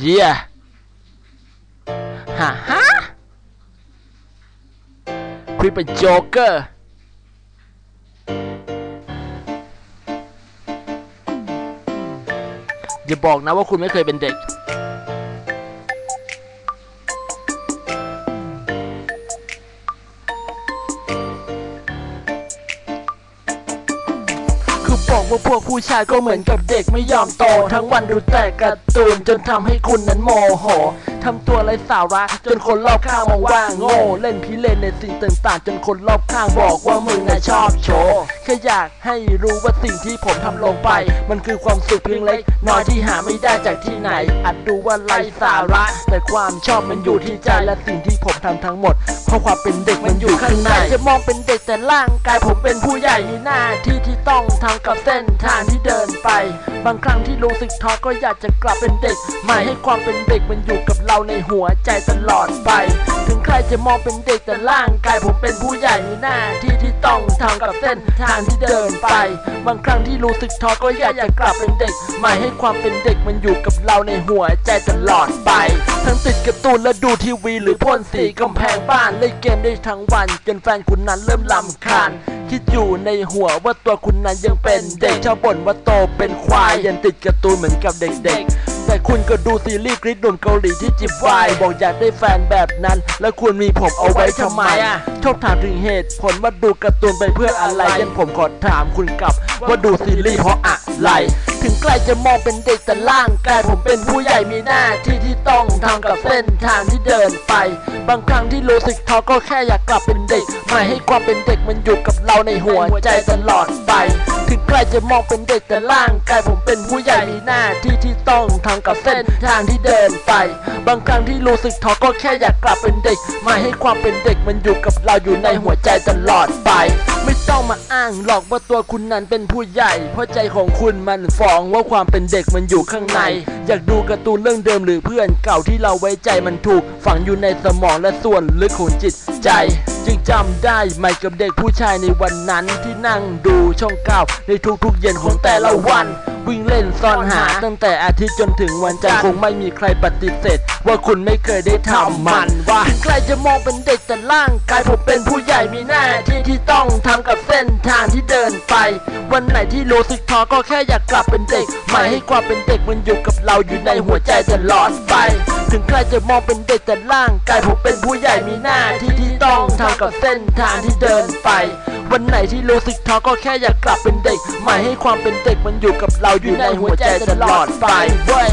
เยี่ยฮ่าฮ่าคุยเป็นโจ๊กเกอร์อย่าบอกนะว่าคุณไม่เคยเป็นเด็ก คือบอกว่าพวกผู้ชายก็เหมือนกับเด็กไม่ยอมโต ทั้งวันดูแต่การ์ตูนจนทำให้คุณนั้นโมโห ทำตัวไร้สาระ จนคนรอบข้างมองว่าโง่ เล่นพิเรนในสิ่งต่างๆ จนคนรอบข้างบอกว่ามึงน่ะชอบโชว์แค่อยากให้รู้ว่าสิ่งที่ผมทำลงไป มันคือความสุขเพียงเล็กน้อยที่หาไม่ได้จากที่ไหน อาจดูว่าไร้สาระ แต่ความชอบมันอยู่ที่ใจและสิ่งที่ผมทำทั้งหมด เพราะความเป็นเด็กมันอยู่ข้างในจะมองเป็นเด็กแต่ร่างกายผมเป็นผู้ใหญ่มีหน้าที่ที่ต้องทำกับเส้นทางที่เดินไป บางครั้งที่รู้สึกท้อก็อยากจะกลับเป็นเด็กไม่ให้ความเป็นเด็กมันอยู่กับเราในหัวใจตลอดไป ถึงใครจะมองเป็นเด็กแต่ร่างกายผมเป็นผู้ใหญ่มีหน้าที่ที่ต้องทำกับเส้นทางที่เดินไป บางครั้งที่รู้สึกท้อก็อยากจะกลับเป็นเด็กไม่ให้ความเป็นเด็กมันอยู่กับเราในหัวใจตลอดไป ทั้งติดการ์ตูนและดูทีวี หรือพ่นสีกำแพงบ้านเล่นเกมได้ทั้งวันจนแฟนคุณนั้นเริ่มลำคาญคิดอยู่ในหัวว่าตัวคุณนั้นยังเป็นเด็กชอบบ่นว่าโตเป็นควายยังติดการ์ตูนเหมือนกับเด็กๆ แต่คุณก็ดูซีรีส์กรีดหนุ่มเกาหลีที่จิบวายบอกอยากได้แฟนแบบนั้น แล้วคุณมีผมเอาไว้ทำไมอะชอบถามถึงเหตุผลว่าดูการ์ตูนไปเพื่ออะไรยันผมขอถามคุณกลับว่าดูซีรีส์เพราะอะไร ถึงใกล้จะมองเป็นเด็กแต่ร่างกายผมเป็นผู้ใหญ่มีหน้าที่ที่ต้องทำกับเส้นทางที่เดินไป บางครั้งที่รู้สึกท้อก็แค่อยากกลับเป็นเด็กไม่ให้ความเป็นเด็กมันอยู่กับเราในหัวใจตลอดไป ถึงใกล้จะมองเป็นเด็กแต่ร่างกายผมเป็นผู้ใหญ่มีหน้าที่ที่ต้องทำกับเส้นทางที่เดินไป บางครั้งที่รู้สึกท้อก็แค่อยากกลับเป็นเด็กไม่ให้ความเป็นเด็กมันอยู่กับเราอยู่ในหัวใจตลอดไป ไม่ต้องมาอ้างหรอกว่าตัวคุณนั้นเป็นผู้ใหญ่ เพราะใจของคุณมันฟ้องว่าความเป็นเด็กมันอยู่ข้างใน อยากดูการ์ตูนเรื่องเดิมหรือเพื่อนเก่าที่เราไว้ใจมันถูก ฝังอยู่ในสมองและส่วนลึกของจิตใจ จึงจำได้ไหมกับเด็กผู้ชายในวันนั้นที่นั่งดูช่องเก้าในทุกๆเย็นของแต่ละวัน วิ่งเล่นซ่อนหา ตั้งแต่อาทิตย์จนถึงวันจันทร์คงไม่มีใครปฏิเสธ ว่าคุณไม่เคยได้ทำมันว่าถึงใครจะมองเป็นเด็กแต่ร่างกายผมเป็นผู้ใหญ่มีหน้าที่ที่ต้องทำกับเส้นทางที่เดินไป วันไหนที่รู้สึกท้อก็แค่อยากกลับเป็นเด็กไม่ให้ความเป็นเด็กมันอยู่กับเราอยู่ในหัวใจตลอดไป ถึงใครจะมองเป็นเด็กแต่ร่างกายผมเป็นผู้ใหญ่มีหน้าที่ที่ต้องทำกับเส้นทางที่เดินไป วันไหนที่รู้สึกท้อก็แค่อยากกลับเป็นเด็กไม่ให้ ความเป็นเด็กมันอยู่กับเราอยู่ในหัวใจตลอดไปเว้ย